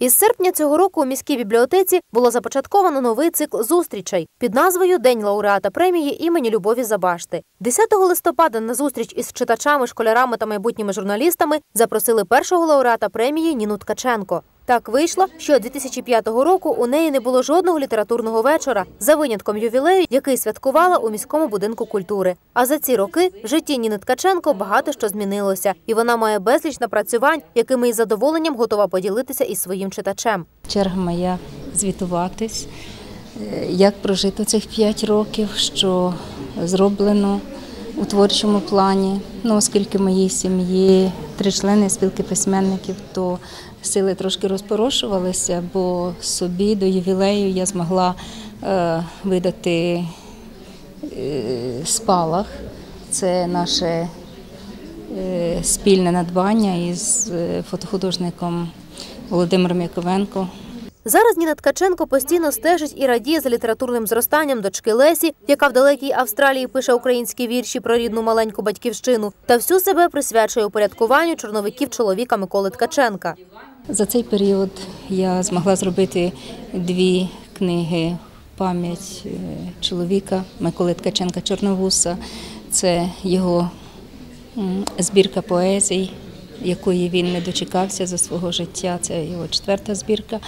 Із серпня цього року у міській бібліотеці було започатковано новий цикл зустрічей під назвою День лауреата премії імені Любові Забашти. 10 листопада на зустріч із читачами, школярами та майбутніми журналістами запросили першого лауреата премії Ніну Ткаченко. Так вийшло, що 2005 року у неї не було жодного літературного вечора за винятком ювілею, який святкувала у міському будинку культури. А за ці роки в житті Ніни Ткаченко багато що змінилося, і вона має безліч напрацювань, якими із задоволенням готова поділитися із своїм читачем. Черга моя звітуватись, е, як прожито цих п'ять років, що зроблено у творчому плані. Ну, оскільки в моїй сім'ї три члени спілки письменників, то сили трошки розпорошувалися, бо собі до ювілею я змогла е, видати е, спалах. Це наше е, спільне надбання із е, фотохудожником Володимиром Яковенко. Зараз Ніна Ткаченко постійно стежить і радіє за літературним зростанням дочки Лесі, яка в далекій Австралії пише українські вірші про рідну маленьку батьківщину, та всю себе присвячує упорядкуванню чорновиків чоловіка Миколи Ткаченка. За цей період я змогла зробити дві книги пам'ять е, чоловіка Миколи Ткаченка Чорновуса. Це його збірка поезій, якої він не дочекався за свого життя. Це його четверта збірка.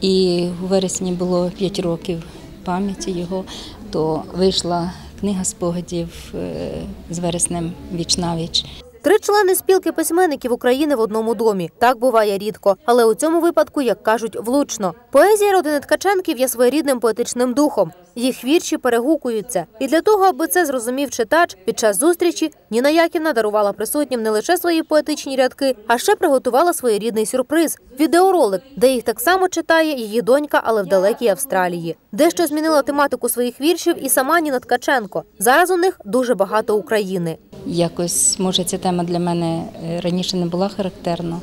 І у вересні було п'ять років пам'яті його, то вийшла книга спогадів е, з вереснем віч навіч. Три члени спілки письменників України в одному домі. Так буває рідко, але у цьому випадку, як кажуть, влучно. Поезія родини Ткаченків є своєрідним поетичним духом. Їх вірші перегукуються. І для того, аби це зрозумів читач, під час зустрічі Ніна Яківна дарувала присутнім не лише свої поетичні рядки, а ще приготувала своєрідний сюрприз відеоролик, де їх так само читає її донька, але в далекій Австралії. Дещо змінила тематику своїх віршів і сама Ніна Ткаченко. Зараз у них дуже багато України. Якось, може, ця тема для мене е, раніше не була характерна,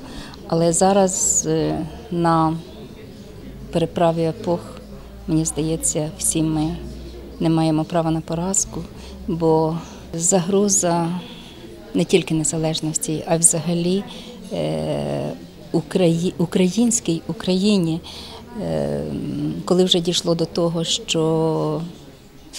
але зараз е, на переправі епох, мені здається, всі ми не маємо права на поразку, бо загроза не тільки незалежності, а й взагалі е, Украї- українській Україні, коли вже дійшло до того, що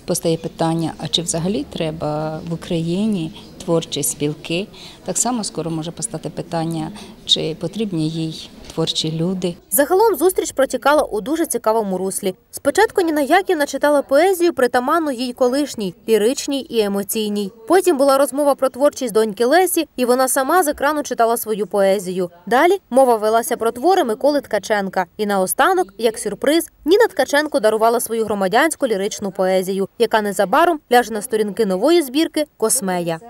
постає питання, а чи взагалі треба в Україні творчі спілки? Так само скоро може постати питання, чи потрібні їй творчі люди. Загалом зустріч протікала у дуже цікавому руслі. Спочатку Ніна Яківна читала поезію притаманну їй колишній, ліричній і емоційній. Потім була розмова про творчість доньки Лесі, і вона сама з екрану читала свою поезію. Далі мова велася про твори Миколи Ткаченка. І наостанок, як сюрприз, Ніна Ткаченко дарувала свою громадянську ліричну поезію, яка незабаром ляже на сторінки нової збірки Космея.